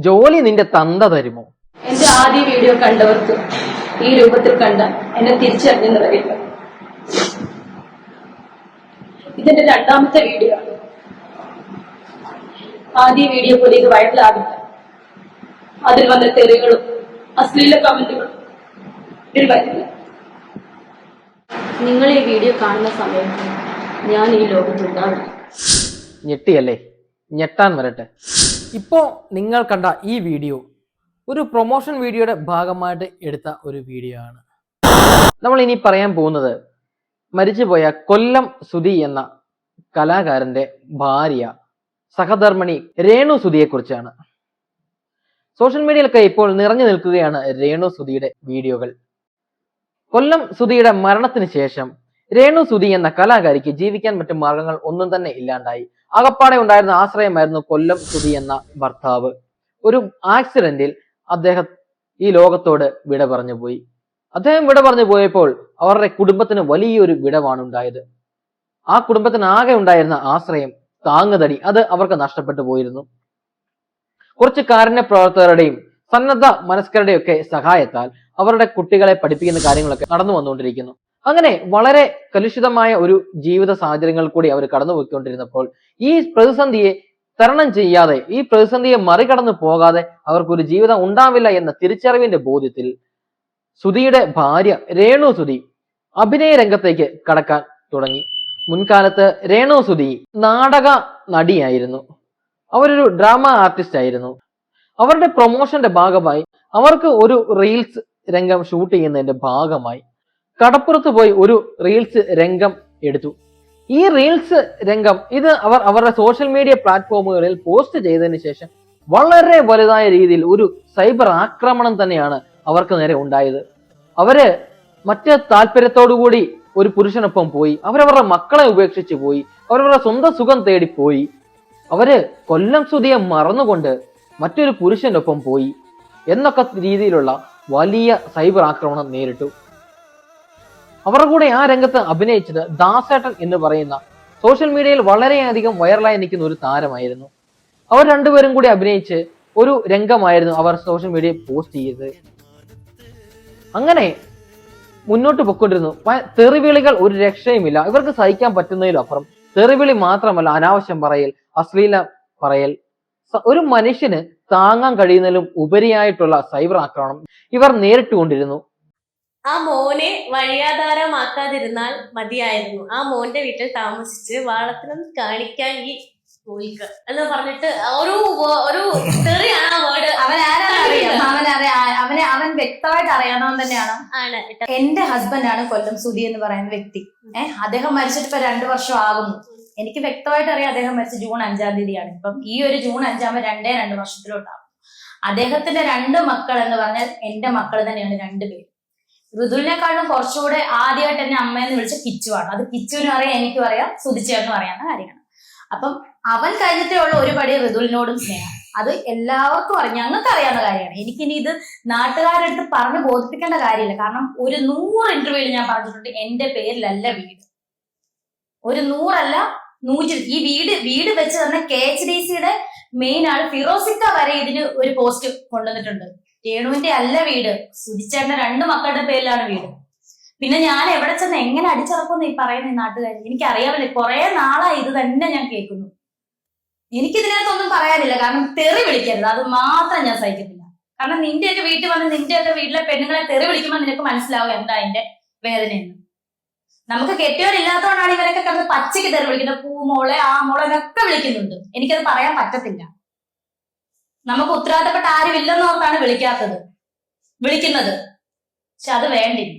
ജോലി നിന്റെ തന്ത തരുമോ? എന്റെ ആദ്യ വീഡിയോ കണ്ടവർക്ക് ഈ രൂപത്തിൽ കണ്ട എന്നെ തിരിച്ചറിഞ്ഞെന്ന് വരില്ല ഇതിന്റെ രണ്ടാമത്തെ വീഡിയോ. ആണ് ആദ്യ വീഡിയോ പോലെ ഇത് വൈറലാകില്ല അതിൽ വന്ന തെറികളും അശ്ലീല കമന്റുകളും ഇതിൽ വരില്ല നിങ്ങൾ ഈ വീഡിയോ കാണുന്ന സമയത്ത് ഞാൻ ഈ ലോകത്തുണ്ടാവില്ല ഞെട്ടിയല്ലേ? ഞെട്ടാൻ വരട്ടെ. ഇപ്പോൾ നിങ്ങൾ കണ്ട ഈ വീഡിയോ ഒരു പ്രൊമോഷൻ വീഡിയോയുടെ ഭാഗമായിട്ട് എടുത്ത ഒരു വീഡിയോ ആണ്. നമ്മൾ ഇനി പറയാൻ പോകുന്നത് മരിച്ചുപോയ കൊല്ലം സുധി എന്ന കലാകാരന്റെ ഭാര്യ സഹധർമ്മിണി രേണു സുധിയെ കുറിച്ചാണ്. സോഷ്യൽ മീഡിയയിലൊക്കെ ഇപ്പോൾ നിറഞ്ഞു നിൽക്കുകയാണ് രേണു സുധിയുടെ വീഡിയോകൾ. കൊല്ലം സുധിയുടെ മരണത്തിന് ശേഷം രേണു സുധി എന്ന കലാകാരിക്ക് ജീവിക്കാൻ മറ്റു മാർഗങ്ങൾ ഒന്നും തന്നെ ഇല്ലാണ്ടായി. അകപ്പാടെ ഉണ്ടായിരുന്ന ആശ്രയമായിരുന്നു കൊല്ലം സുധി എന്ന ഭർത്താവ്. ഒരു ആക്സിഡന്റിൽ അദ്ദേഹം ഈ ലോകത്തോട് വിട പറഞ്ഞു പോയി. അദ്ദേഹം വിട പറഞ്ഞു പോയപ്പോൾ അവരുടെ കുടുംബത്തിന് വലിയൊരു വിടവാണ് ഉണ്ടായത്. ആ കുടുംബത്തിന് ആകെ ഉണ്ടായിരുന്ന ആശ്രയം താങ്ങുതടി അത് അവർക്ക് നഷ്ടപ്പെട്ടു പോയിരുന്നു. കുറച്ച് കാരുണ്യ പ്രവർത്തകരുടെയും സന്നദ്ധ മനസ്കരുടെയും ഒക്കെ സഹായത്താൽ അവരുടെ കുട്ടികളെ പഠിപ്പിക്കുന്ന കാര്യങ്ങളൊക്കെ നടന്നു വന്നുകൊണ്ടിരിക്കുന്നു. അങ്ങനെ വളരെ കലുഷിതമായ ഒരു ജീവിത സാഹചര്യങ്ങൾ കൂടി അവർ കടന്നുപോയിക്കൊണ്ടിരുന്നപ്പോൾ ഈ പ്രതിസന്ധിയെ തരണം ചെയ്യാതെ ഈ പ്രതിസന്ധിയെ മറികടന്നു പോകാതെ അവർക്കൊരു ജീവിതം ഉണ്ടാവില്ല എന്ന തിരിച്ചറിവിന്റെ ബോധ്യത്തിൽ സുധിയുടെ ഭാര്യ രേണു സുധി അഭിനയ രംഗത്തേക്ക് കടക്കാൻ തുടങ്ങി. മുൻകാലത്ത് രേണു സുധി നാടക നടിയായിരുന്നു. അവരൊരു ഡ്രാമ ആർട്ടിസ്റ്റ് ആയിരുന്നു. അവരുടെ പ്രൊമോഷന്റെ ഭാഗമായി അവർക്ക് ഒരു റീൽസ് രംഗം ഷൂട്ട് ചെയ്യുന്നതിന്റെ ഭാഗമായി കടപ്പുറത്ത് പോയി ഒരു റീൽസ് രംഗം എടുത്തു. ഈ റീൽസ് രംഗം ഇത് അവർ അവരുടെ സോഷ്യൽ മീഡിയ പ്ലാറ്റ്ഫോമുകളിൽ പോസ്റ്റ് ചെയ്തതിന് ശേഷം വളരെ വലുതായ രീതിയിൽ ഒരു സൈബർ ആക്രമണം തന്നെയാണ് അവർക്ക് നേരെ ഉണ്ടായത്. അവർ മറ്റ് താല്പര്യത്തോടുകൂടി ഒരു പുരുഷനൊപ്പം പോയി അവരവരുടെ മക്കളെ ഉപേക്ഷിച്ച് പോയി അവരവരുടെ സ്വന്തം സുഖം തേടി പോയി. അവർ കൊല്ലം സുതിയെ മറന്നുകൊണ്ട് മറ്റൊരു പുരുഷനൊപ്പം പോയി എന്നൊക്കെ രീതിയിലുള്ള വലിയ സൈബർ ആക്രമണം നേരിട്ടു. അവരുടെ കൂടെ ആ രംഗത്ത് അഭിനയിച്ചത് ദാസേട്ടൻ എന്ന് പറയുന്ന സോഷ്യൽ മീഡിയയിൽ വളരെയധികം വൈറലായി നിൽക്കുന്ന ഒരു താരമായിരുന്നു. അവർ രണ്ടുപേരും കൂടി അഭിനയിച്ച് ഒരു രംഗമായിരുന്നു അവർ സോഷ്യൽ മീഡിയയിൽ പോസ്റ്റ് ചെയ്തത്. അങ്ങനെ മുന്നോട്ട് പൊക്കൊണ്ടിരുന്നു തെറിവിളികൾ ഒരു രക്ഷയുമില്ല. ഇവർക്ക് സഹിക്കാൻ പറ്റുന്നതിലും അപ്പുറം. തെറിവിളി മാത്രമല്ല അനാവശ്യം പറയൽ അശ്ലീല പറയൽ. ഒരു മനുഷ്യന് താങ്ങാൻ കഴിയുന്നതിലും ഉപരിയായിട്ടുള്ള സൈബർ ആക്രമണം ഇവർ നേരിട്ടുകൊണ്ടിരുന്നു. ആ മോനെ വഴിയാധാരമാക്കാതിരുന്നാൽ മതിയായിരുന്നു. ആ മോന്റെ വീട്ടിൽ താമസിച്ച് വാളത്തിനും കാണിക്കാൻ ഈ പോയിക്ക് എന്ന് പറഞ്ഞിട്ട് ഒരു ഒരു തെറിയാണ് ആ വേർഡ് അവൻ ആരാണെന്ന് അറിയാം? അവൻ അവനെ അവൻ വ്യക്തമായിട്ട് അറിയാവുന്നവൻ തന്നെയാണ്. ആണ്. എന്റെ ഹസ്ബൻഡാണ് കൊല്ലം സുധി എന്ന് പറയുന്ന വ്യക്തി. ഏഹ് അദ്ദേഹം മരിച്ചിട്ട് ഇപ്പൊ രണ്ടു വർഷം ആകുന്നു. എനിക്ക് വ്യക്തമായിട്ട് അറിയാം അദ്ദേഹം മരിച്ച ജൂൺ അഞ്ചാം തീയതിയാണ്. ഇപ്പം ഈ ഒരു ജൂൺ അഞ്ചാമ രണ്ടേ രണ്ട് വർഷത്തിലോട്ടാകും. അദ്ദേഹത്തിന്റെ രണ്ട് മക്കൾ എന്ന് പറഞ്ഞാൽ എന്റെ മക്കൾ തന്നെയാണ് രണ്ടുപേരും ഋതുവിനെക്കാളും കുറച്ചുകൂടെ ആദ്യമായിട്ട് എന്നെ അമ്മയെന്ന് വിളിച്ച കിച്ചുവാണ് അത് കിച്ചുവിനും അറിയാം എനിക്കും അറിയാം സുതിച്ചേർന്ന് അറിയാവുന്ന കാര്യമാണ് അപ്പം അവൻ കഴിഞ്ഞിട്ടേ ഉള്ള ഒരു പടി ഋതുലിനോടും സ്നേഹം. അത് എല്ലാവർക്കും അറിയാം. ഞങ്ങൾക്ക് അറിയാവുന്ന കാര്യമാണ്. എനിക്കിനി ഇത് നാട്ടുകാരെടുത്ത് പറഞ്ഞ് ബോധിപ്പിക്കേണ്ട കാര്യമില്ല. കാരണം ഒരു നൂറ് ഇന്റർവ്യൂവിൽ ഞാൻ പറഞ്ഞിട്ടുണ്ട്. എന്റെ പേരിലല്ല വീട്. ഒരു നൂറല്ല നൂറ്റി ഈ വീട് വീട് വെച്ച് തന്നെ കെ എച്ച് ഡി സിയുടെ മെയിൻ ആൾ ഫിറോസിക്ക വരെ ഇതിന് ഒരു പോസ്റ്റ് കൊണ്ടുവന്നിട്ടുണ്ട്. രേണുവിന്റെ അല്ല വീട്. സുധിച്ചേട്ടന്റെ രണ്ട് മക്കളുടെ പേരിലാണ് വീട്. പിന്നെ ഞാൻ എവിടെ ചെന്ന് എങ്ങനെ അടിച്ചറക്കുന്നു ഈ പറയുന്ന ഈ എനിക്ക് അറിയാമല്ലോ കുറെ നാളായി ഇത് തന്നെ ഞാൻ കേൾക്കുന്നു. എനിക്കിതിനകത്തൊന്നും പറയാനില്ല. കാരണം തെറി വിളിക്കരുത്. അത് മാത്രം ഞാൻ സഹിക്കത്തില്ല. കാരണം നിന്റെയൊക്കെ വീട്ടിൽ വന്ന് നിന്റെയൊക്കെ വീട്ടിലെ പെണ്ണുങ്ങളെ തെറി വിളിക്കുമ്പോൾ നിനക്ക് മനസ്സിലാവും എന്താ അതിന്റെ വേദനയെന്ന്. നമുക്ക് കെട്ടിയവരില്ലാത്തതുകൊണ്ടാണ് ഇവരൊക്കെ കണ്ട് പച്ചയ്ക്ക് തെറി വിളിക്കുന്നത്. പൂമോളെ ആ മോളെ എന്നൊക്കെ വിളിക്കുന്നുണ്ട്. എനിക്കത് പറയാൻ പറ്റത്തില്ല. നമുക്ക് ഉത്തരവാദിത്തപ്പെട്ട ആരും ഇല്ലെന്നോർത്താണ് വിളിക്കാത്തത്. വിളിക്കുന്നത്. പക്ഷെ അത് വേണ്ടില്ല.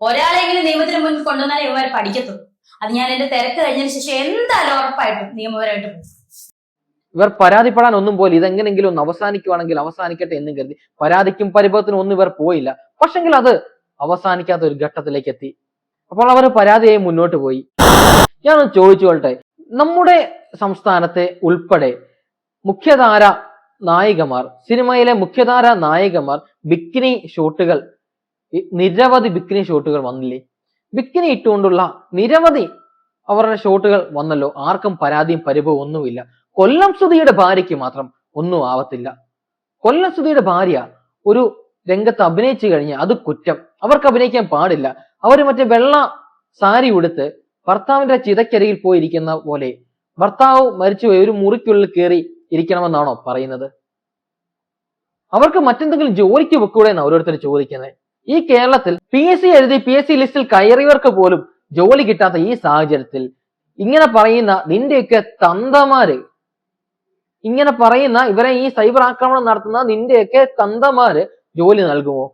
ഒരാളെങ്കിലും നിയമത്തിന് മുന്നിൽ കൊണ്ടുവന്നാൽ ഇവർ പഠിക്കത്തുള്ളൂ. അത് ഞാൻ എന്റെ തിരക്ക് കഴിഞ്ഞതിന് ശേഷം എന്തായാലും ഉറപ്പായിട്ടും നിയമപരമായിട്ട് പോകും. ഇവർ പരാതിപ്പെടാൻ ഒന്നും പോലെ ഇതെങ്ങനെങ്കിലും ഒന്ന് അവസാനിക്കുവാണെങ്കിൽ അവസാനിക്കട്ടെ എന്ന് കരുതി. പരാതിക്കും പരിഭവത്തിനും ഒന്നും ഇവർ പോയില്ല. പക്ഷെങ്കിൽ അത് അവസാനിക്കാത്ത ഒരു ഘട്ടത്തിലേക്ക് എത്തി. അപ്പോൾ അവർ പരാതിയായി മുന്നോട്ട് പോയി. ഞാൻ കൊള്ളട്ടെ. നമ്മുടെ സംസ്ഥാനത്തെ ഉൾപ്പെടെ മുഖ്യധാര നായികമാർ സിനിമയിലെ മുഖ്യധാര നായികമാർ ബിക്കിനി ഷൂട്ടുകൾ നിരവധി ബിക്കിനി ഷൂട്ടുകൾ വന്നില്ലേ? ബിക്കിനി ഇട്ടുകൊണ്ടുള്ള നിരവധി അവരുടെ ഷൂട്ടുകൾ വന്നല്ലോ. ആർക്കും പരാതിയും പരിഭവം ഒന്നുമില്ല. കൊല്ലം സുധിയുടെ ഭാര്യയ്ക്ക് മാത്രം ഒന്നും ആവത്തില്ല. കൊല്ലം സുധിയുടെ ഭാര്യ ഒരു രംഗത്ത് അഭിനയിച്ചു കഴിഞ്ഞാൽ അത് കുറ്റം. അവർക്ക് അഭിനയിക്കാൻ പാടില്ല. അവർ മറ്റേ വെള്ള സാരി ഉടുത്ത് ഭർത്താവിന്റെ ചിതക്കരയിൽ പോയിരിക്കുന്ന പോലെ ഭർത്താവ് മരിച്ചുപോയി. ഒരു മുറിക്കുള്ളിൽ കയറി ഇരിക്കണമെന്നാണോ പറയുന്നത്? അവർക്ക് മറ്റെന്തെങ്കിലും ജോലിക്ക് വെക്കൂടെ എന്ന് ഓരോരുത്തർ ചോദിക്കുന്നത്. ഈ കേരളത്തിൽ പി എസ് സി എഴുതി പി എസ് സി ലിസ്റ്റിൽ കയറിയവർക്ക് പോലും ജോലി കിട്ടാത്ത ഈ സാഹചര്യത്തിൽ ഇങ്ങനെ പറയുന്ന നിന്റെയൊക്കെ തന്തമാര് ഇങ്ങനെ പറയുന്ന ഇവരെ ഈ സൈബർ ആക്രമണം നടത്തുന്ന നിന്റെയൊക്കെ തന്തമാര് ജോലി നൽകുമോ?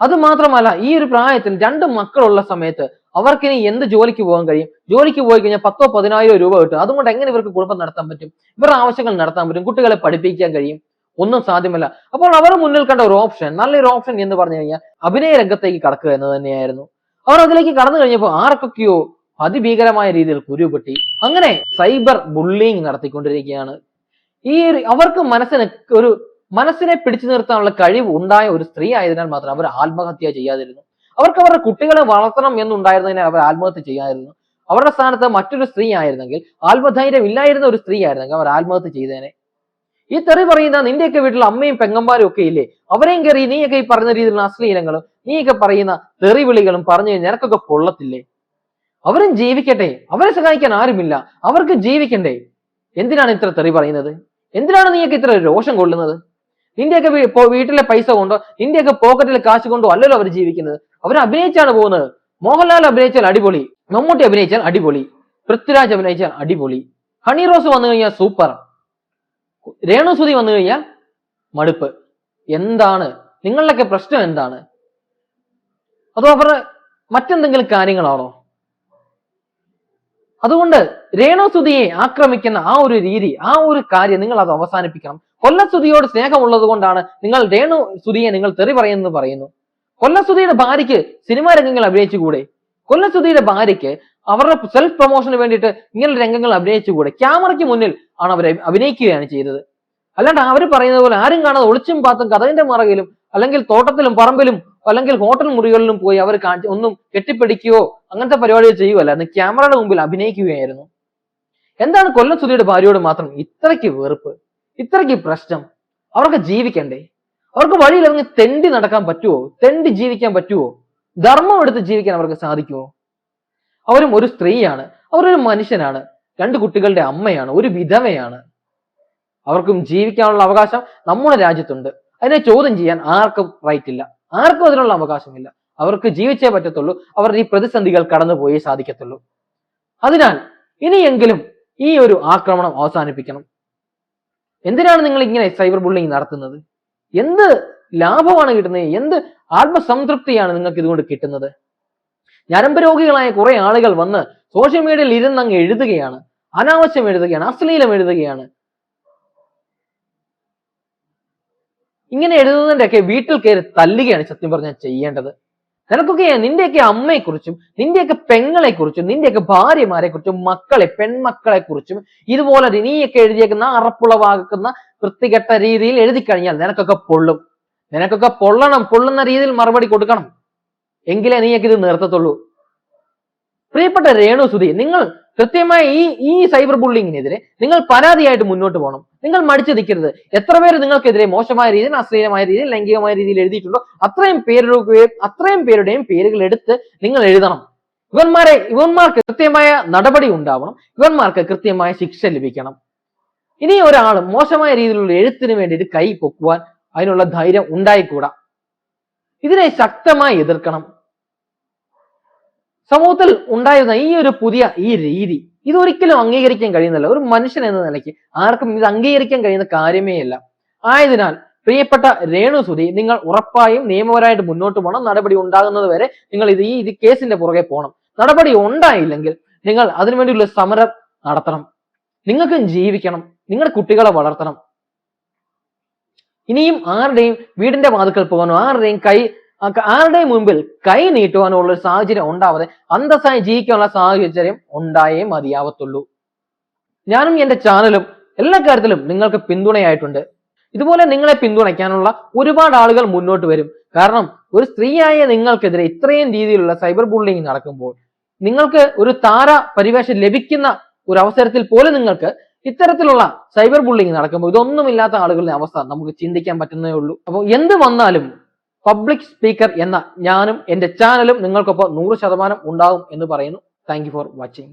അത് മാത്രമല്ല ഈ ഒരു പ്രായത്തിൽ രണ്ട് മക്കളുള്ള സമയത്ത് അവർക്കിനി എന്ത് ജോലിക്ക് പോകാൻ കഴിയും? ജോലിക്ക് പോയി കഴിഞ്ഞാൽ പത്തോ പതിനായിരോ രൂപ കിട്ടും. അതുകൊണ്ട് എങ്ങനെ ഇവർക്ക് കുടുംബം നടത്താൻ പറ്റും? ഇവരുടെ ആവശ്യങ്ങൾ നടത്താൻ പറ്റും. കുട്ടികളെ പഠിപ്പിക്കാൻ കഴിയും. ഒന്നും സാധ്യമല്ല. അപ്പോൾ അവർ മുന്നിൽ കണ്ട ഒരു ഓപ്ഷൻ നല്ലൊരു ഓപ്ഷൻ എന്ന് പറഞ്ഞു കഴിഞ്ഞാൽ അഭിനയ രംഗത്തേക്ക് കടക്കുക എന്ന് തന്നെയായിരുന്നു. അവർ അതിലേക്ക് കടന്നു കഴിഞ്ഞപ്പോൾ ആർക്കൊക്കെയോ അതിഭീകരമായ രീതിയിൽ കുരുപെട്ടി. അങ്ങനെ സൈബർ ബുള്ളിങ് നടത്തിക്കൊണ്ടിരിക്കുകയാണ്. ഈ അവർക്ക് മനസ്സിന് ഒരു മനസ്സിനെ പിടിച്ചു നിർത്താനുള്ള കഴിവ് ഉണ്ടായ ഒരു സ്ത്രീ ആയതിനാൽ മാത്രം അവർ ആത്മഹത്യ ചെയ്യാതിരുന്നു. അവർക്ക് അവരുടെ കുട്ടികളെ വളർത്തണം എന്നുണ്ടായിരുന്നതിനാൽ അവർ ആത്മഹത്യ ചെയ്യാതിരുന്നു. അവരുടെ സ്ഥാനത്ത് മറ്റൊരു സ്ത്രീ ആയിരുന്നെങ്കിൽ ആത്മധൈര്യം ഇല്ലായിരുന്ന ഒരു സ്ത്രീ ആയിരുന്നെങ്കിൽ അവർ ആത്മഹത്യ ചെയ്തേനെ. ഈ തെറി പറയുന്ന നിന്റെയൊക്കെ വീട്ടിൽ അമ്മയും പെങ്ങന്മാരും ഒക്കെ ഇല്ലേ? അവരെയും കയറി നീയൊക്കെ ഈ പറയുന്ന രീതിയിലുള്ള അശ്ലീലങ്ങളും നീയൊക്കെ പറയുന്ന തെറി വിളികളും പറഞ്ഞു കഴിഞ്ഞാൽ നിനക്കൊക്കെ പൊള്ളത്തില്ലേ? അവരും ജീവിക്കട്ടെ. അവരെ സഹായിക്കാൻ ആരുമില്ല. അവർക്ക് ജീവിക്കണ്ടേ. എന്തിനാണ് ഇത്ര തെറി പറയുന്നത്? എന്തിനാണ് നീയൊക്കെ ഇത്ര രോഷം കൊള്ളുന്നത്? നിന്റെയൊക്കെ വീട്ടിലെ പൈസ കൊണ്ടോ നിന്റെയൊക്കെ പോക്കറ്റിലെ കാശ് കൊണ്ടോ അല്ലല്ലോ അവർ ജീവിക്കുന്നത്. അവർ അഭിനയിച്ചാണ് പോകുന്നത്. മോഹൻലാൽ അഭിനയിച്ചാൽ അടിപൊളി. മമ്മൂട്ടി അഭിനയിച്ചാൽ അടിപൊളി. പൃഥ്വിരാജ് അഭിനയിച്ചാൽ അടിപൊളി. ഹണി റോസ് വന്നു കഴിഞ്ഞാൽ സൂപ്പർ. രേണുസുതി വന്നു കഴിഞ്ഞാൽ മടുപ്പ്. എന്താണ്? നിങ്ങളുടെയൊക്കെ പ്രശ്നം എന്താണ്? അതോ അവർ മറ്റെന്തെങ്കിലും കാര്യങ്ങളാണോ? അതുകൊണ്ട് രേണുസുതിയെ ആക്രമിക്കുന്ന ആ ഒരു രീതി ആ ഒരു കാര്യം നിങ്ങൾ അത് അവസാനിപ്പിക്കണം. കൊല്ലസുതിയോട് സ്നേഹമുള്ളത് കൊണ്ടാണ് നിങ്ങൾ രേണു സുതിയെ നിങ്ങൾ തെറി പറയുന്നത് പറയുന്നു. കൊല്ലസുതിയുടെ ഭാര്യയ്ക്ക് സിനിമാ രംഗങ്ങൾ അഭിനയിച്ചുകൂടെ? കൊല്ലസുധിയുടെ ഭാര്യയ്ക്ക് അവരുടെ സെൽഫ് പ്രൊമോഷന് വേണ്ടിയിട്ട് ഇങ്ങനെ രംഗങ്ങൾ അഭിനയിച്ചുകൂടെ? ക്യാമറയ്ക്ക് മുന്നിൽ ആണ് അവർ അഭിനയിക്കുകയാണ് ചെയ്തത്. അല്ലാണ്ട് അവർ പറയുന്നത് പോലെ ആരും കാണാതെ ഒളിച്ചും പാത്തും കഥകിന്റെ മറകിലും അല്ലെങ്കിൽ തോട്ടത്തിലും പറമ്പിലും അല്ലെങ്കിൽ ഹോട്ടൽ മുറികളിലും പോയി അവർ ഒന്നും കെട്ടിപ്പിടിക്കുകയോ അങ്ങനത്തെ പരിപാടികൾ ചെയ്യുകയല്ല. അന്ന് ക്യാമറയുടെ മുമ്പിൽ അഭിനയിക്കുകയായിരുന്നു. എന്താണ് കൊല്ലം സുധിയുടെ ഭാര്യയോട് മാത്രം ഇത്രയ്ക്ക് വെറുപ്പ്? ഇത്രയ്ക്ക് പ്രശ്നം? അവർക്ക് ജീവിക്കണ്ടേ? അവർക്ക് വഴിയിൽ ഇറങ്ങി തെണ്ടി നടക്കാൻ പറ്റുമോ തെണ്ടി ജീവിക്കാൻ പറ്റുമോ ധർമ്മം എടുത്ത് ജീവിക്കാൻ അവർക്ക് സാധിക്കുമോ അവരും ഒരു സ്ത്രീയാണ്. അവരൊരു മനുഷ്യനാണ്. രണ്ട് കുട്ടികളുടെ അമ്മയാണ്. ഒരു വിധവയാണ്. അവർക്കും ജീവിക്കാനുള്ള അവകാശം നമ്മുടെ രാജ്യത്തുണ്ട്. അതിനെ ചോദ്യം ചെയ്യാൻ ആർക്കും റൈറ്റ് ഇല്ല. ആർക്കും അതിനുള്ള അവകാശമില്ല. അവർക്ക് ജീവിച്ചേ പറ്റത്തുള്ളൂ. അവർ ഈ പ്രതിസന്ധികൾ കടന്നുപോയേ സാധിക്കത്തുള്ളൂ. അതിനാൽ ഇനിയെങ്കിലും ഈ ഒരു ആക്രമണം അവസാനിപ്പിക്കണം. എന്തിനാണ് നിങ്ങൾ ഇങ്ങനെ സൈബർ ബുള്ളിങ് നടത്തുന്നത്? എന്ത് ലാഭമാണ് കിട്ടുന്നത്? എന്ത് ആത്മസംതൃപ്തിയാണ് നിങ്ങൾക്ക് ഇതുകൊണ്ട് കിട്ടുന്നത്? ഞരമ്പ് രോഗികളായ കുറെ ആളുകൾ വന്ന് സോഷ്യൽ മീഡിയയിൽ ഇരുന്ന് അങ്ങ് എഴുതുകയാണ്. അനാവശ്യം എഴുതുകയാണ് അശ്ലീലം എഴുതുകയാണ്. ഇങ്ങനെ എഴുതുന്നതിന്റെയൊക്കെ വീട്ടിൽ കയറി തല്ലുകയാണ് സത്യം പറഞ്ഞാൽ ചെയ്യേണ്ടത്. നിനക്കൊക്കെ നിന്റെയൊക്കെ അമ്മയെക്കുറിച്ചും നിന്റെയൊക്കെ പെങ്ങളെക്കുറിച്ചും നിന്റെയൊക്കെ ഭാര്യമാരെ കുറിച്ചും മക്കളെ പെൺമക്കളെ കുറിച്ചും ഇതുപോലെ നീയൊക്കെ എഴുതിയേക്കുന്ന അറപ്പുളവാക്കുന്ന വൃത്തികെട്ട രീതിയിൽ എഴുതി കഴിഞ്ഞാൽ നിനക്കൊക്കെ പൊള്ളും. നിനക്കൊക്കെ പൊള്ളണം പൊള്ളുന്ന രീതിയിൽ മറുപടി കൊടുക്കണം. എങ്കിലേ നീയൊക്കെ ഇത് നിർത്തത്തുള്ളൂ. പ്രിയപ്പെട്ട രേണു സുധി നിങ്ങൾ കൃത്യമായി ഈ ഈ സൈബർ ബുള്ളിങ്ങിനെതിരെ നിങ്ങൾ പരാതിയായിട്ട് മുന്നോട്ട് പോകണം. നിങ്ങൾ മടിച്ചു നിൽക്കരുത്. എത്ര പേര് നിങ്ങൾക്കെതിരെ മോശമായ രീതിയിൽ അശ്ലീലമായ രീതിയിൽ ലൈംഗികമായ രീതിയിൽ എഴുതിയിട്ടുണ്ടോ അത്രയും പേരുടെ അത്രയും പേരുടെയും പേരുകൾ എടുത്ത് നിങ്ങൾ എഴുതണം. ഇവന്മാരെ ഇവന്മാർക്ക് കൃത്യമായ നടപടി ഉണ്ടാവണം. ഇവന്മാർക്ക് കൃത്യമായ ശിക്ഷ ലഭിക്കണം. ഇനി ഒരാൾ മോശമായ രീതിയിലുള്ള എഴുത്തിന് വേണ്ടിയിട്ട് കൈ പൊക്കുവാൻ അതിനുള്ള ധൈര്യം ഉണ്ടായിക്കൂടാ. ഇതിനെ ശക്തമായി എതിർക്കണം. സമൂഹത്തിൽ ഉണ്ടായിരുന്ന ഈ ഒരു പുതിയ ഈ രീതി ഇതൊരിക്കലും അംഗീകരിക്കാൻ കഴിയുന്നില്ല ഒരു മനുഷ്യൻ എന്ന നിലയ്ക്ക് ആർക്കും ഇത് അംഗീകരിക്കാൻ കഴിയുന്ന കാര്യമേ അല്ല. ആയതിനാൽ പ്രിയപ്പെട്ട രേണു സുധി നിങ്ങൾ ഉറപ്പായും നിയമപരമായിട്ട് മുന്നോട്ട് പോകണം. നടപടി ഉണ്ടാകുന്നത് വരെ നിങ്ങൾ ഇത് ഈ ഇത് കേസിന്റെ പുറകെ പോകണം. നടപടി ഉണ്ടായില്ലെങ്കിൽ നിങ്ങൾ അതിനുവേണ്ടിയുള്ള സമരം നടത്തണം. നിങ്ങൾക്കും ജീവിക്കണം. നിങ്ങളുടെ കുട്ടികളെ വളർത്തണം. ഇനിയും ആരുടെയും വീടിന്റെ വാതുക്കൾ പോകാനോ ആരുടെയും കൈ ആരുടെയും മുമ്പിൽ കൈ നീട്ടുവാനുള്ള ഒരു സാഹചര്യം ഉണ്ടാവാതെ അന്തസ്സായി ജീവിക്കാനുള്ള സാഹചര്യം ഉണ്ടായേ മതിയാവത്തുള്ളൂ. ഞാനും എന്റെ ചാനലും എല്ലാ കാര്യത്തിലും നിങ്ങൾക്ക് പിന്തുണയായിട്ടുണ്ട്. ഇതുപോലെ നിങ്ങളെ പിന്തുണയ്ക്കാനുള്ള ഒരുപാട് ആളുകൾ മുന്നോട്ട് വരും. കാരണം ഒരു സ്ത്രീയായ നിങ്ങൾക്കെതിരെ ഇത്രയും രീതിയിലുള്ള സൈബർ ബുള്ളിങ് നടക്കുമ്പോൾ നിങ്ങൾക്ക് ഒരു താര പരിവേഷം ലഭിക്കുന്ന ഒരു അവസരത്തിൽ പോലും നിങ്ങൾക്ക് ഇത്തരത്തിലുള്ള സൈബർ ബുള്ളിങ് നടക്കുമ്പോൾ ഇതൊന്നുമില്ലാത്ത ആളുകളുടെ അവസ്ഥ നമുക്ക് ചിന്തിക്കാൻ പറ്റുന്നേ ഉള്ളൂ. അപ്പോൾ എന്ത് വന്നാലും പബ്ലിക് സ്പീക്കർ എന്ന ഞാനും എന്റെ ചാനലും നിങ്ങൾക്കൊപ്പം നൂറ് ശതമാനം ഉണ്ടാകും എന്ന് പറയുന്നു. Thank for watching